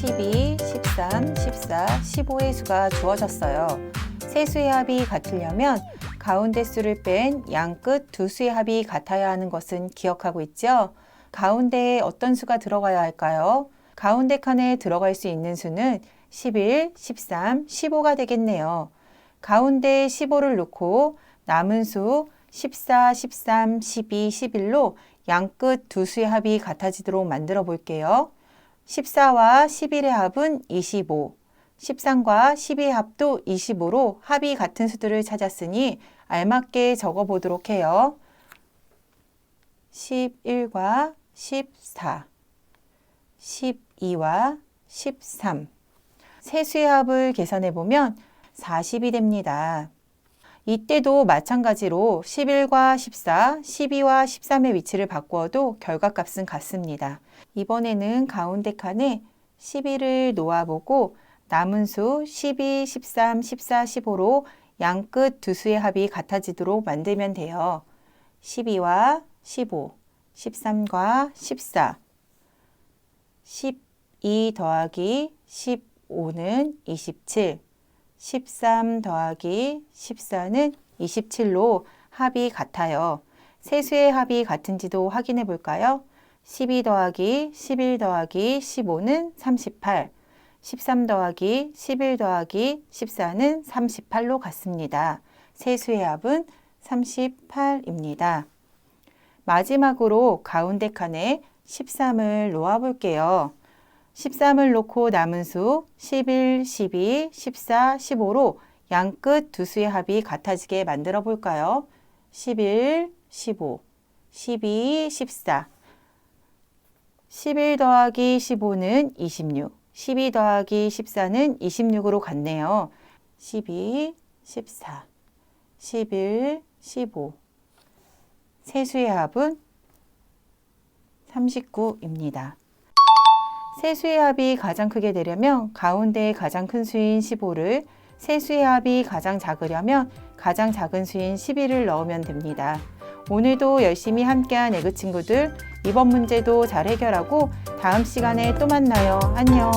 12, 13, 14, 15의 수가 주어졌어요. 세 수의 합이 같으려면 가운데 수를 뺀 양 끝 두 수의 합이 같아야 하는 것은 기억하고 있죠? 가운데에 어떤 수가 들어가야 할까요? 가운데 칸에 들어갈 수 있는 수는 11, 13, 15가 되겠네요. 가운데에 15를 놓고 남은 수 14, 13, 12, 11로 양끝 두 수의 합이 같아지도록 만들어 볼게요. 14와 11의 합은 25, 13과 12의 합도 25로 합이 같은 수들을 찾았으니 알맞게 적어 보도록 해요. 11과 14, 12와 13. 세 수의 합을 계산해 보면 40이 됩니다. 이때도 마찬가지로 11과 14, 12와 13의 위치를 바꾸어도 결과값은 같습니다. 이번에는 가운데 칸에 11을 놓아보고 남은 수 12, 13, 14, 15로 양끝 두 수의 합이 같아지도록 만들면 돼요. 12와 15, 13과 14, 12 더하기 15는 27, 13 더하기 14는 27로 합이 같아요. 세수의 합이 같은지도 확인해 볼까요? 12 더하기 11 더하기 15는 38, 13 더하기 11 더하기 14는 38로 같습니다. 세수의 합은 38입니다. 마지막으로 가운데 칸에 13을 놓아 볼게요. 13을 놓고 남은 수 11, 12, 14, 15로 양끝 두 수의 합이 같아지게 만들어 볼까요? 11, 15, 12, 14. 11 더하기 15는 26, 12 더하기 14는 26으로 같네요. 12, 14, 11, 15. 세수의 합은 39입니다. 세수의 합이 가장 크게 되려면 가운데의 가장 큰 수인 15를 세수의 합이 가장 작으려면 가장 작은 수인 12를 넣으면 됩니다. 오늘도 열심히 함께한 애그 친구들 이번 문제도 잘 해결하고 다음 시간에 또 만나요. 안녕.